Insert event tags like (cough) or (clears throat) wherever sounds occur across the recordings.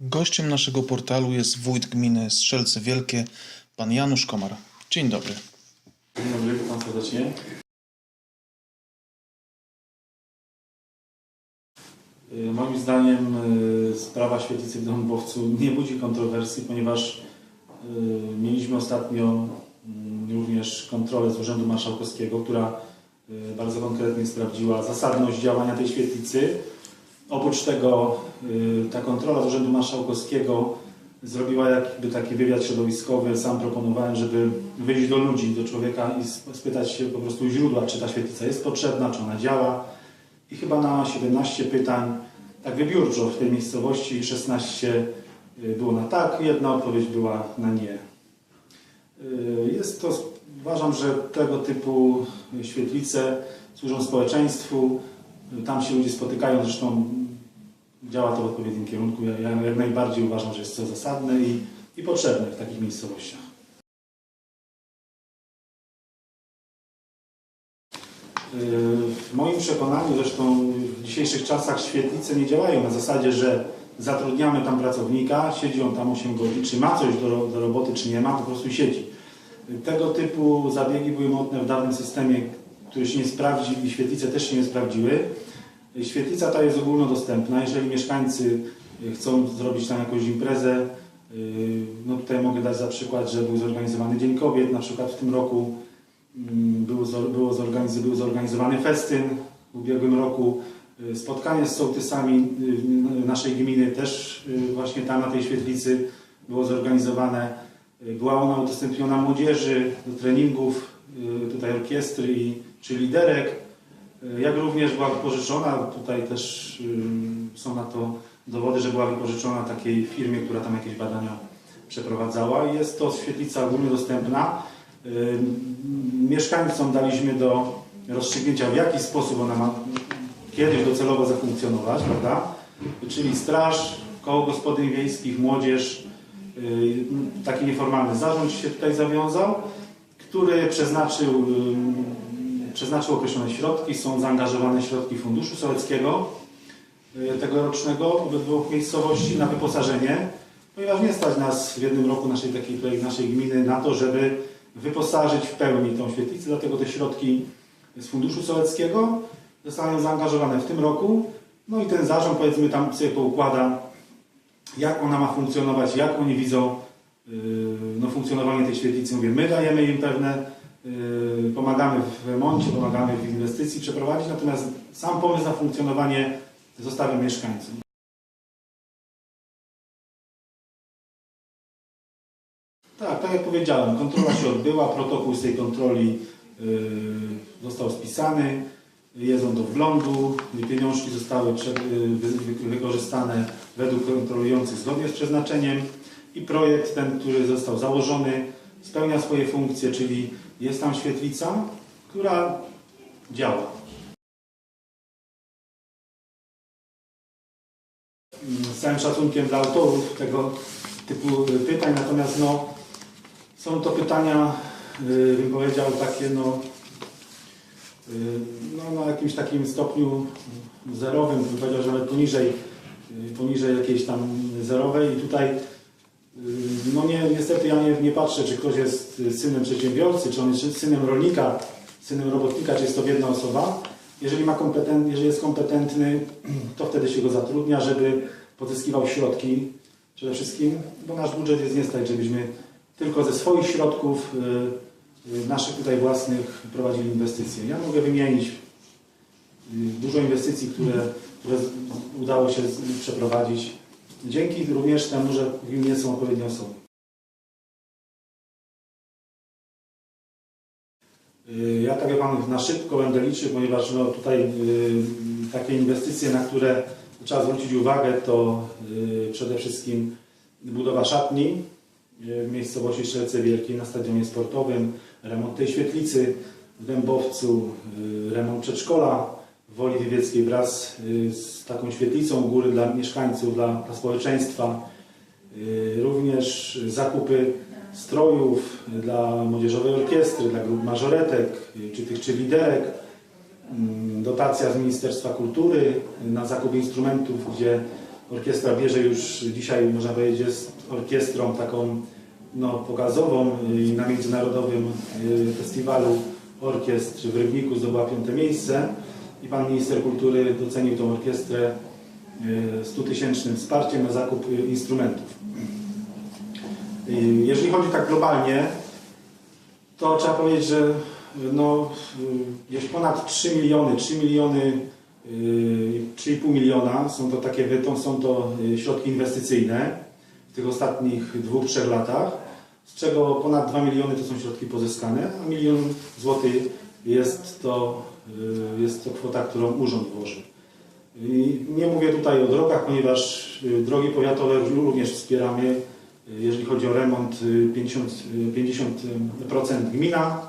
Gościem naszego portalu jest wójt gminy Strzelce Wielkie, pan Janusz Komar. Dzień dobry. Dzień dobry, witam serdecznie. Y, Moim zdaniem y, sprawa świetlicy w Dąbowcu nie budzi kontrowersji, ponieważ y, mieliśmy ostatnio y, również kontrolę z Urzędu Marszałkowskiego, która bardzo konkretnie sprawdziła zasadność działania tej świetlicy. Oprócz tego ta kontrola z Urzędu Marszałkowskiego zrobiła jakby taki wywiad środowiskowy. Sam proponowałem, żeby wyjść do ludzi, do człowieka i sp- spytać się po prostu źródła, czy ta świetlica jest potrzebna, czy ona działa. I chyba na 17 pytań, tak wybiórczo w tej miejscowości, 16 y, było na tak, jedna odpowiedź była na nie. Y, Jest to, uważam, że tego typu świetlice służą społeczeństwu. Tam się ludzie spotykają, zresztą działa to w odpowiednim kierunku. Ja, ja jak najbardziej uważam, że jest to zasadne i, i potrzebne w takich miejscowościach. Yy, W moim przekonaniu, zresztą w dzisiejszych czasach świetlice nie działają na zasadzie, że zatrudniamy tam pracownika, siedzi on tam 8 godzin, czy ma coś do, do roboty, czy nie ma, to po prostu siedzi. Tego typu zabiegi były modne w dawnym systemie, który się nie sprawdził i świetlice też się nie sprawdziły. Świetlica ta jest ogólnodostępna. Jeżeli mieszkańcy y, chcą zrobić tam jakąś imprezę, y, no tutaj mogę dać za przykład, że był zorganizowany Dzień Kobiet, na przykład w tym roku mm, był, było zorganiz- był zorganizowany festyn, w ubiegłym roku y, spotkanie z sołtysami naszej gminy też właśnie tam na tej świetlicy było zorganizowane. Była ona udostępniona młodzieży do treningów, tutaj orkiestry czy liderek. Jak również była wypożyczona, tutaj też są na to dowody, że była wypożyczona takiej firmie, która tam jakieś badania przeprowadzała. Jest to świetlica ogólnodostępna. Y, Mieszkańcom daliśmy do rozstrzygnięcia, w jaki sposób ona ma kiedyś docelowo zafunkcjonować, prawda? Czyli straż, koło gospodyń wiejskich, młodzież, taki nieformalny zarząd się tutaj zawiązał, który przeznaczył, przeznaczył określone środki, są zaangażowane środki Funduszu Sołeckiego y, tegorocznego obydwu miejscowości na wyposażenie, ponieważ nie stać nas w jednym roku naszej takiej naszej gminy na to, żeby wyposażyć w pełni tą świetlicę, dlatego te środki z Funduszu Sołeckiego zostaną zaangażowane w tym roku. No i ten zarząd powiedzmy tam sobie poukłada, jak ona ma funkcjonować, jak oni widzą yy, no, funkcjonowanie tej świetlicy. Mówię, my dajemy im pewne, pomagamy w remoncie, pomagamy w inwestycji przeprowadzić, natomiast sam pomysł na funkcjonowanie zostawiam mieszkańcom. Tak, tak jak powiedziałem, kontrola się odbyła, protokół z tej kontroli yy, został spisany, jest on do wglądu, pieniążki zostały yy, wy, wy, wykorzystane według kontrolujących zgodnie z przeznaczeniem i projekt ten, który został założony, spełnia swoje funkcje, czyli jest tam świetlica, która działa. z całym szacunkiem dla autorów tego typu pytań, natomiast no, są to pytania, y, bym powiedział, takie no, y, no, na jakimś takim stopniu zerowym, bym powiedział, że nawet poniżej, y, poniżej jakiejś tam zerowej i tutaj no nie, niestety ja nie, nie patrzę, czy ktoś jest synem przedsiębiorcy, czy on jest synem rolnika, synem robotnika, czy jest to jedna osoba. Jeżeli, ma kompeten, jeżeli jest kompetentny, (clears throat) to wtedy się go zatrudnia, żeby pozyskiwał środki przede wszystkim, bo nasz budżet jest nie żebyśmy tylko ze swoich środków y, y, naszych tutaj własnych prowadzili inwestycje. Ja mogę wymienić dużo inwestycji, które, które udało się przeprowadzić dzięki również temu, że w są odpowiednie osoby. Y, Ja tak jak Pan na szybko będę liczył, ponieważ no, tutaj y, takie inwestycje, na które trzeba zwrócić uwagę, to y, przede wszystkim budowa szatni w miejscowości Strzelce Wielkiej na stadionie sportowym, remont tej świetlicy w Dębowcu, remont przedszkola Woli Wywieckiej wraz y, z taką świetlicą góry dla mieszkańców, dla, dla społeczeństwa. Y, Również zakupy strojów dla młodzieżowej orkiestry, dla grup mażoretek, y, czy tych czy liderek. Mm, Dotacja z Ministerstwa Kultury na zakup instrumentów, gdzie Orkiestra bierze już dzisiaj, można powiedzieć, jest orkiestrą taką no, pokazową na międzynarodowym festiwalu orkiestr w Rybniku zdobyła piąte miejsce i Pan Minister Kultury docenił tą orkiestrę 100 tysięcznym wsparciem na zakup y, instrumentów. Y, Jeżeli chodzi tak globalnie, to trzeba powiedzieć, że y, no, y, gdzieś ponad 3 miliony, 3 miliony, y, 3,5 miliona są to takie są to y, środki inwestycyjne w tych ostatnich dwóch, trzech latach, z czego ponad 2 miliony to są środki pozyskane, a milion złotych jest to, y, jest to kwota, którą urząd włożył. I nie mówię tutaj o drogach, ponieważ y, drogi powiatowe również wspieramy, y, jeżeli chodzi o remont, y, 50%, y, 50% gmina,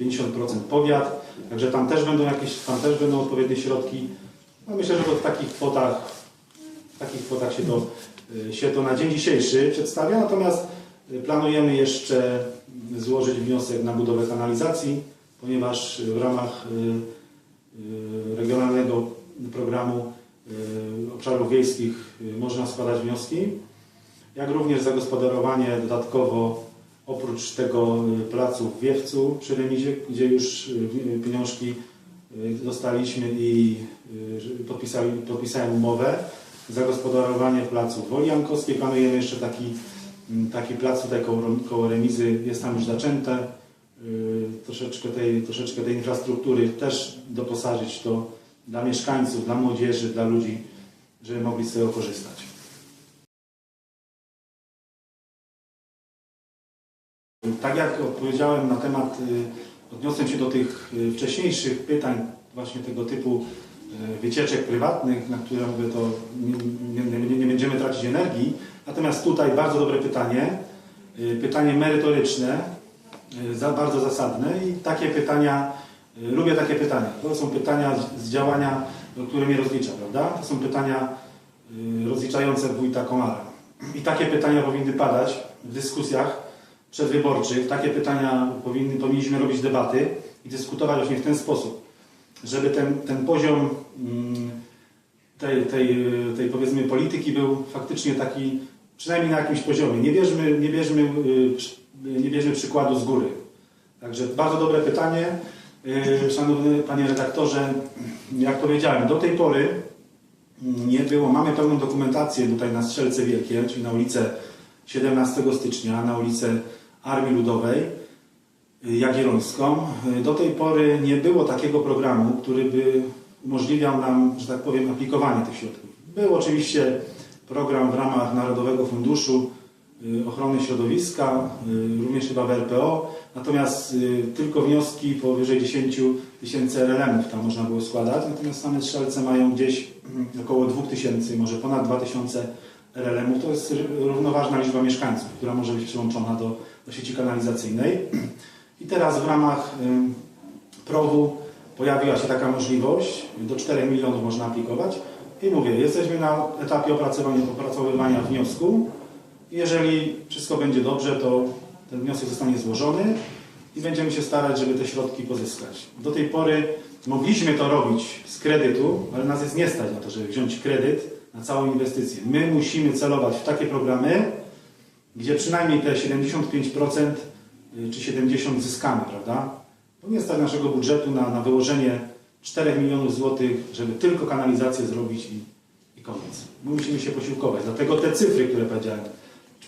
50% powiat, także tam też będą jakieś, tam też będą odpowiednie środki. No myślę, że to w takich kwotach, w takich kwotach się to, się to na dzień dzisiejszy przedstawia, natomiast planujemy jeszcze złożyć wniosek na budowę kanalizacji, ponieważ w ramach y, y, regionalnego programu y, obszarów wiejskich można składać wnioski, jak również zagospodarowanie dodatkowo oprócz tego placu w Wiewcu przy remizie, gdzie już pieniążki dostaliśmy i podpisałem umowę, zagospodarowanie placu Woli Jankowskiej. Planujemy jeszcze taki, taki plac tutaj koło, koło remizy, jest tam już zaczęte. Y, Troszeczkę tej, troszeczkę tej infrastruktury też doposażyć to dla mieszkańców, dla młodzieży, dla ludzi, żeby mogli z tego korzystać. Tak jak odpowiedziałem na temat, y, odniosłem się do tych y, wcześniejszych pytań właśnie tego typu wycieczek prywatnych, na które mówię, to nie, nie, nie, będziemy tracić energii. Natomiast tutaj bardzo dobre pytanie, pytanie merytoryczne, za, bardzo zasadne i takie pytania, y, lubię takie pytania. To są pytania z- działania, do które mnie rozlicza, prawda? To są pytania y, rozliczające wójta Komara. I takie pytania powinny padać w dyskusjach przedwyborczych. Takie pytania powinny, powinniśmy robić debaty i dyskutować właśnie w ten sposób, żeby ten, ten poziom mm, tej, tej, tej powiedzmy polityki był faktycznie taki, przynajmniej na jakimś poziomie. Nie bierzmy, nie bierzmy, y, nie bierzmy przykładu z góry. Także bardzo dobre pytanie. Y, Szanowny Panie Redaktorze, jak powiedziałem, do tej pory nie było, mamy pełną dokumentację tutaj na Strzelce Wielkie, czyli na ulicę 17 stycznia, na ulicę Armii Ludowej y, Jagiellońską. Y, Do tej pory nie było takiego programu, który by umożliwiał nam, że tak powiem, aplikowanie tych środków. Był oczywiście program w ramach Narodowego Funduszu y, Ochrony Środowiska, y, również chyba w RPO, natomiast y, tylko wnioski powyżej 10 tysięcy RLM-ów tam można było składać, natomiast same strzelce mają gdzieś mm, około 2000, może ponad 2000 RLM-ów. To jest równoważna liczba mieszkańców, która może być przyłączona do, do sieci kanalizacyjnej. I teraz w ramach y, PROW-u pojawiła się taka możliwość, do 4 milionów można aplikować. I mówię, jesteśmy na etapie opracowania, opracowywania wniosku. Jeżeli wszystko będzie dobrze, to ten wniosek zostanie złożony i będziemy się starać, żeby te środki pozyskać. Do tej pory mogliśmy to robić z kredytu, ale nas jest nie stać na to, żeby wziąć kredyt na całą inwestycję. My musimy celować w takie programy, gdzie przynajmniej te 75% y, czy 70% zyskamy, prawda? Bo nie stać naszego budżetu na, na wyłożenie 4 milionów złotych, żeby tylko kanalizację zrobić i, i koniec. My musimy się posiłkować. Dlatego te cyfry, które powiedziałem,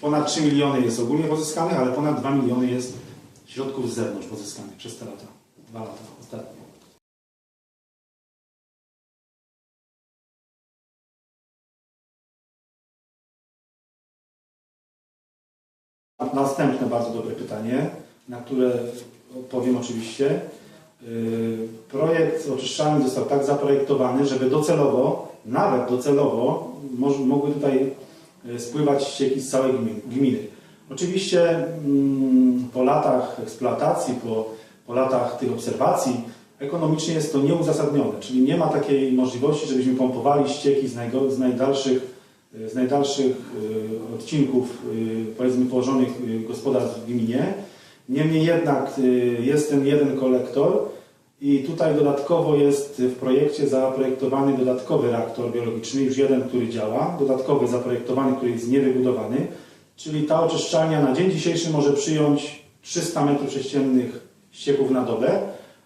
ponad 3 miliony jest ogólnie pozyskanych, ale ponad 2 miliony jest środków z zewnątrz pozyskanych przez te lata. Dwa lata ostatnie. Następne bardzo dobre pytanie, na które odpowiem oczywiście. Yy, Projekt oczyszczalny został tak zaprojektowany, żeby docelowo, nawet docelowo, mogły tutaj spływać ścieki z całej gminy. Oczywiście mm, po latach eksploatacji, po, po latach tych obserwacji, ekonomicznie jest to nieuzasadnione, czyli nie ma takiej możliwości, żebyśmy pompowali ścieki z, z najdalszych z najdalszych y, odcinków, powiedzmy, położonych gospodarstw w gminie. Niemniej jednak jest ten jeden kolektor I tutaj dodatkowo jest w projekcie zaprojektowany dodatkowy reaktor biologiczny, już jeden, który działa, dodatkowy zaprojektowany, który jest niewybudowany, czyli ta oczyszczalnia na dzień dzisiejszy może przyjąć 300 m3 ścieków na dobę,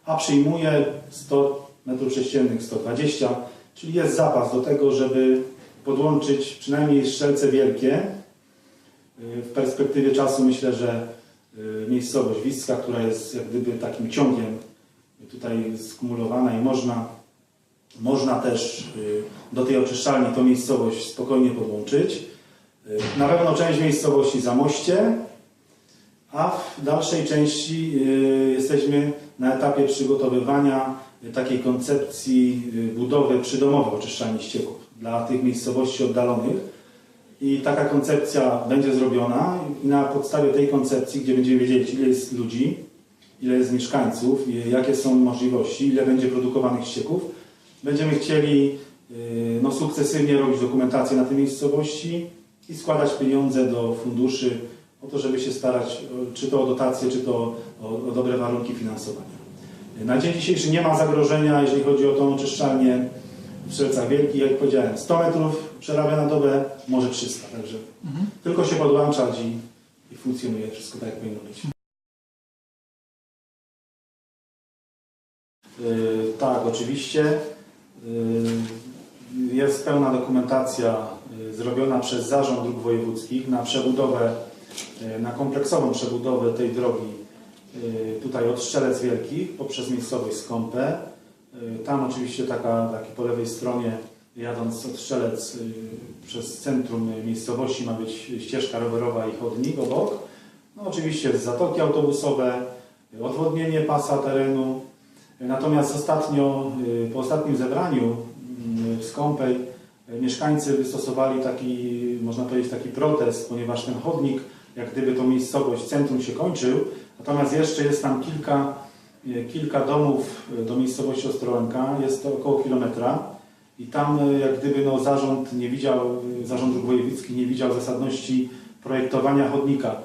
a przyjmuje 100 m3, 120 czyli jest zapas do tego, żeby podłączyć przynajmniej strzelce wielkie. Y, W perspektywie czasu myślę, że y, miejscowość Wiska, która jest jak gdyby takim ciągiem tutaj skumulowana i można, można też y, do tej oczyszczalni tą miejscowość spokojnie podłączyć. Y, Na pewno część miejscowości Zamoście, a w dalszej części y, jesteśmy na etapie przygotowywania takiej koncepcji budowy przydomowej oczyszczalni ścieków dla tych miejscowości oddalonych. I taka koncepcja będzie zrobiona i na podstawie tej koncepcji, gdzie będziemy wiedzieć, ile jest ludzi, ile jest mieszkańców, jakie są możliwości, ile będzie produkowanych ścieków, będziemy chcieli y, no, sukcesywnie robić dokumentację na tej miejscowości i składać pieniądze do funduszy o to, żeby się starać, czy to o dotacje, czy to o, o dobre warunki finansowania. Na dzień dzisiejszy nie ma zagrożenia, jeżeli chodzi o tą oczyszczalnię w Strzelcach Wielkich. Jak powiedziałem, 100 metrów przerabia na dobę, może 300. Także tylko się podłączać i, i funkcjonuje wszystko tak, jak powinno być. Tak, oczywiście. Yy, jest pełna dokumentacja yy, zrobiona przez Zarząd Dróg Wojewódzkich na przebudowę, na kompleksową przebudowę tej drogi tutaj od Strzelec Wielkich poprzez miejscowość Skąpę. Tam oczywiście taka, taki po lewej stronie jadąc od Strzelec yy, przez centrum miejscowości ma być ścieżka rowerowa i chodnik obok. No oczywiście zatoki autobusowe, odwodnienie pasa terenu, Natomiast ostatnio, y, po ostatnim zebraniu y, w Skąpej y, mieszkańcy wystosowali taki, można powiedzieć, taki protest, ponieważ ten chodnik, jak gdyby to miejscowość, centrum się kończył, natomiast jeszcze jest tam kilka, kilka domów do miejscowości Ostrołęka, jest to około kilometra i tam jak gdyby no, zarząd nie widział, zarząd dróg wojewódzkich nie widział zasadności projektowania chodnika.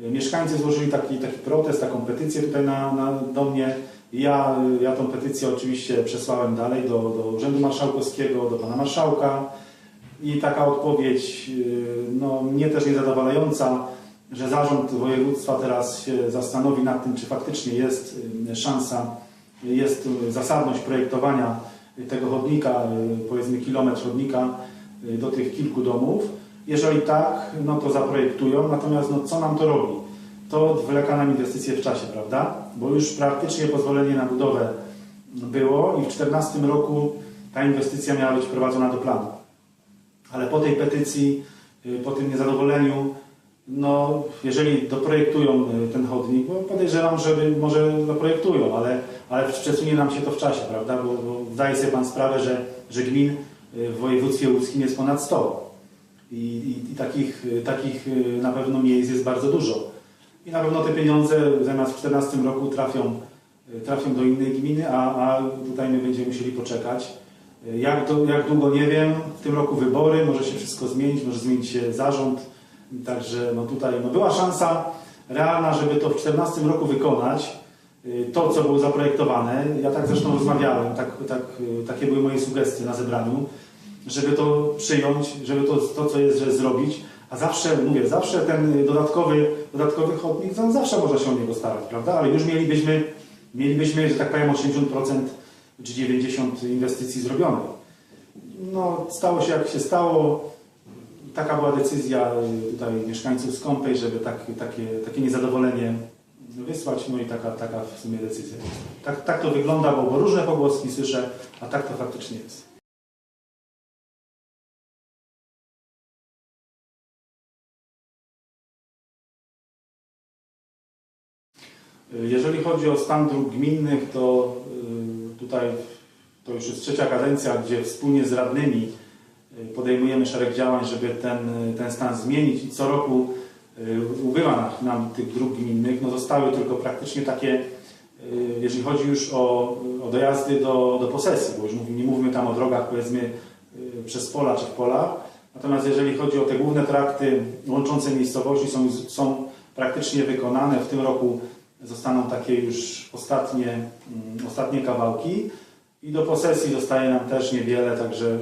Mieszkańcy złożyli taki, taki protest, taką petycję tutaj na, na, do mnie. Ja, ja tą petycję oczywiście przesłałem dalej do, do Urzędu Marszałkowskiego, do Pana Marszałka i taka odpowiedź y, no, mnie też niezadowalająca, że Zarząd Województwa teraz się zastanowi nad tym, czy faktycznie jest y, szansa, jest zasadność projektowania tego chodnika, y, powiedzmy kilometr chodnika do tych kilku domów. Jeżeli tak, no to zaprojektują, natomiast no, co nam to robi? To odwleka nam inwestycje w czasie, prawda? Bo już praktycznie pozwolenie na budowę było i w 2014 roku ta inwestycja miała być wprowadzona do planu. Ale po tej petycji, y, po tym niezadowoleniu, no jeżeli doprojektują y, ten chodnik, bo podejrzewam, że może doprojektują, ale, ale przesunie nam się to w czasie, prawda? Bo, bo zdaje sobie Pan sprawę, że, że gmin y, w województwie łódzkim jest ponad 100. I, i, i takich, takich na pewno miejsc jest bardzo dużo. I na pewno te pieniądze zamiast w 2014 roku trafią, y, trafią do innej gminy, a, a tutaj my będziemy musieli poczekać. Y, Jak, to, jak długo nie wiem, w tym roku wybory, może się wszystko zmienić, może zmienić się zarząd. Także no tutaj no była szansa realna, żeby to w 2014 roku wykonać. Y, To, co było zaprojektowane, ja tak zresztą rozmawiałem, tak, tak, takie były moje sugestie na zebraniu, żeby to przyjąć, żeby to, to co jest, że zrobić, a zawsze, mówię, zawsze ten dodatkowy, dodatkowy chodnik, to zawsze można się o niego starać, prawda? Ale już mielibyśmy, mielibyśmy, że tak powiem, 80% czy 90% inwestycji zrobionych. No, stało się jak się stało. Taka była decyzja y, tutaj mieszkańców Skąpej, żeby tak, takie, takie niezadowolenie wysłać, no i taka, taka w sumie decyzja. Tak, tak to wygląda, bo, bo różne pogłoski słyszę, a tak to faktycznie jest. Jeżeli chodzi o stan dróg gminnych, to y, tutaj to już jest trzecia kadencja, gdzie wspólnie z radnymi y, podejmujemy szereg działań, żeby ten, ten stan zmienić i co roku y, ubywa nam- tych dróg gminnych. No zostały tylko praktycznie takie, y, jeżeli chodzi już o, o dojazdy do, do posesji, bo już nie mówmy tam o drogach powiedzmy y, przez pola czy w polach. Natomiast jeżeli chodzi o te główne trakty łączące miejscowości są, są praktycznie wykonane. W tym roku zostaną takie już ostatnie, mm, ostatnie kawałki i do posesji zostaje nam też niewiele, także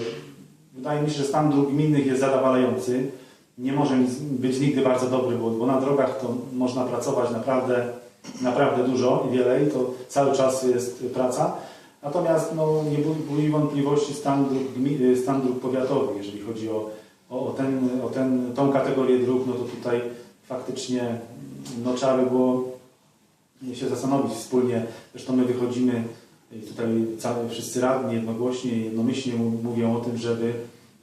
wydaje mi się, że stan dróg gminnych jest zadowalający. Nie może być nigdy bardzo dobry, bo, bo na drogach to można pracować naprawdę, naprawdę dużo i wiele i to cały czas jest praca. Natomiast no, nie bu- budzi wątpliwości stan dróg, stan dróg powiatowych, jeżeli chodzi o, o, o, ten, o ten, tą kategorię dróg, no to tutaj faktycznie no, trzeba by było się zastanowić wspólnie. Zresztą my wychodzimy i tutaj całe, wszyscy radni jednogłośnie, jednomyślnie mówią o tym, żeby,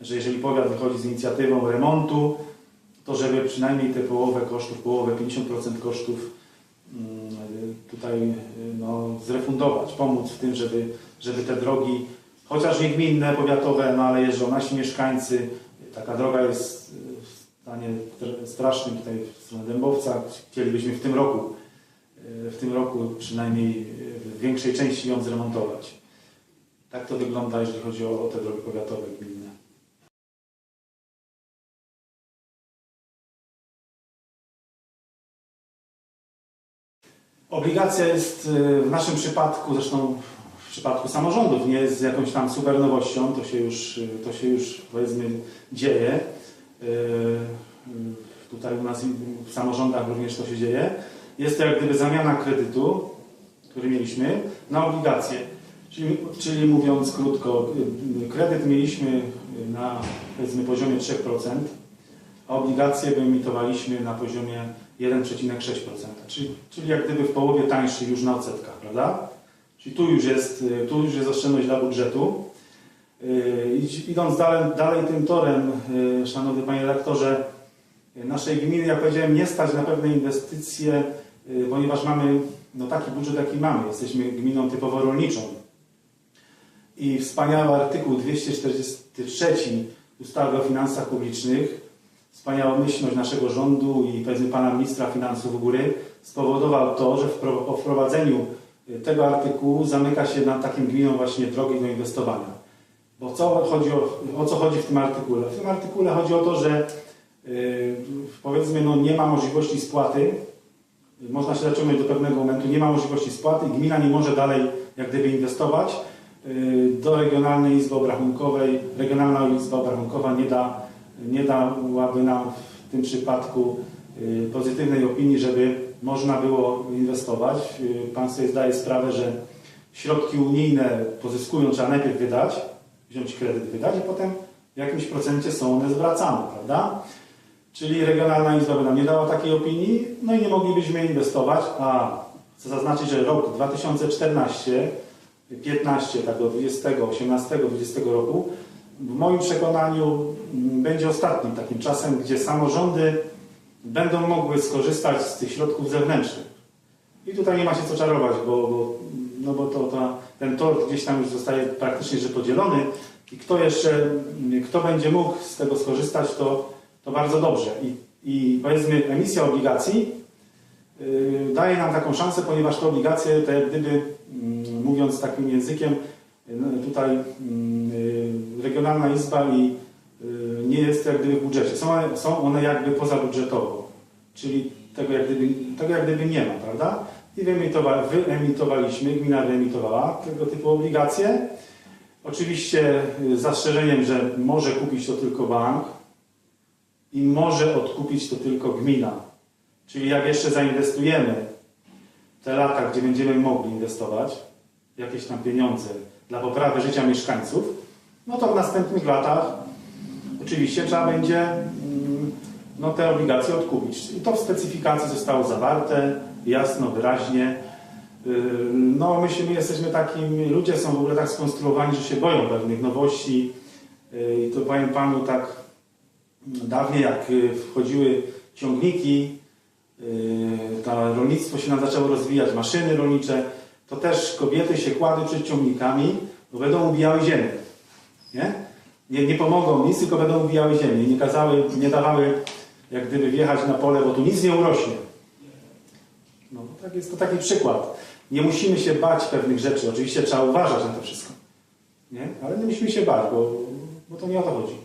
że jeżeli powiat wychodzi z inicjatywą remontu, to żeby przynajmniej te połowę kosztów, połowę 50% kosztów mm, tutaj no, zrefundować, pomóc w tym, żeby, żeby te drogi, chociaż nie gminne, powiatowe, no ale jeżdżą nasi mieszkańcy, taka droga jest w stanie tr- strasznym tutaj w stronę Dębowca, chcielibyśmy w tym roku w tym roku przynajmniej y, w większej części ją zremontować. Tak to wygląda, jeżeli chodzi o, te drogi powiatowe gminne. Obligacja jest y, w naszym przypadku, zresztą w przypadku samorządów, nie jest jakąś tam super nowością, to się już, to się już powiedzmy dzieje. Tutaj u nas w samorządach również to się dzieje. Jest to jak gdyby zamiana kredytu, który mieliśmy, na obligacje. Czyli, czyli mówiąc krótko, y, kredyt mieliśmy na powiedzmy poziomie 3%, a obligacje wyemitowaliśmy na poziomie 1,6%. Czyli, czyli jak gdyby w połowie tańszy już na odsetkach, prawda? Czyli tu już jest, y, tu już jest oszczędność dla budżetu. Y, Idąc dalej, dalej tym torem, y, szanowny panie redaktorze, y, naszej gminy, jak powiedziałem, nie stać na pewne inwestycje, y, ponieważ mamy no, taki budżet, jaki mamy. Jesteśmy gminą typowo rolniczą. I wspaniały artykuł 243 ustawy o finansach publicznych, wspaniała myślność naszego rządu i powiedzmy pana ministra finansów u góry spowodował to, że po wprowadzeniu y, tego artykułu zamyka się na takim gminom właśnie drogi do inwestowania. Bo co chodzi o, o co chodzi w tym artykule? W tym artykule chodzi o to, że yy, powiedzmy no, nie ma możliwości spłaty, można się zaciągnąć do pewnego momentu, nie ma możliwości spłaty i gmina nie może dalej jak gdyby inwestować yy, do Regionalnej Izby Obrachunkowej. Regionalna Izba Obrachunkowa nie, da, nie dałaby nam w tym przypadku yy, pozytywnej opinii, żeby można było inwestować. Yy, Pan sobie zdaje sprawę, że środki unijne pozyskują, trzeba najpierw wydać, wziąć kredyt, wydać, a potem w jakimś procencie są one zwracane, prawda? Czyli Regionalna Izba by nam nie dała takiej opinii, no i nie moglibyśmy inwestować, a chcę zaznaczyć, że rok 2014, 15, tak do 20, 18, 20 roku, w moim przekonaniu mm, będzie ostatnim takim czasem, gdzie samorządy będą mogły skorzystać z tych środków zewnętrznych. I tutaj nie ma się co czarować, bo, bo, no bo to, to, ten tor gdzieś tam już zostaje praktycznie że podzielony i kto jeszcze, kto będzie mógł z tego skorzystać, to, to bardzo dobrze. I, i powiedzmy emisja obligacji yy, daje nam taką szansę, ponieważ te obligacje, te gdyby mm, mówiąc takim językiem, no, tutaj mm, yy, Regionalna Izba i yy, nie jest jak gdyby w budżecie. Są one, są one jakby pozabudżetowo, czyli tego jak, gdyby, tego jak gdyby nie ma, prawda? I wyemitowa, wyemitowaliśmy, gmina wyemitowała tego typu obligacje. Oczywiście y, z zastrzeżeniem, że może kupić to tylko bank i może odkupić to tylko gmina. Czyli jak jeszcze zainwestujemy te lata, gdzie będziemy mogli inwestować jakieś tam pieniądze dla poprawy życia mieszkańców, no to w następnych latach oczywiście trzeba będzie mm, no, te obligacje odkupić. I to w specyfikacji zostało zawarte, jasno, wyraźnie. Yy, No myślę, my jesteśmy takim, ludzie są w ogóle tak skonstruowani, że się boją pewnych nowości. Yy, I to powiem Panu tak dawniej, jak yy, wchodziły ciągniki, yy, to rolnictwo się nam zaczęło rozwijać, maszyny rolnicze, to też kobiety się kładły przed ciągnikami, bo będą ubijały ziemię. Nie? Nie, nie pomogą nic, tylko będą ubijały ziemię. Nie kazały, nie dawały jak gdyby wjechać na pole, bo tu nic nie urośnie. No, tak jest to taki przykład. Nie musimy się bać pewnych rzeczy. Oczywiście trzeba uważać na to wszystko. Nie? Ale nie musimy się bać, bo, bo to nie o to chodzi.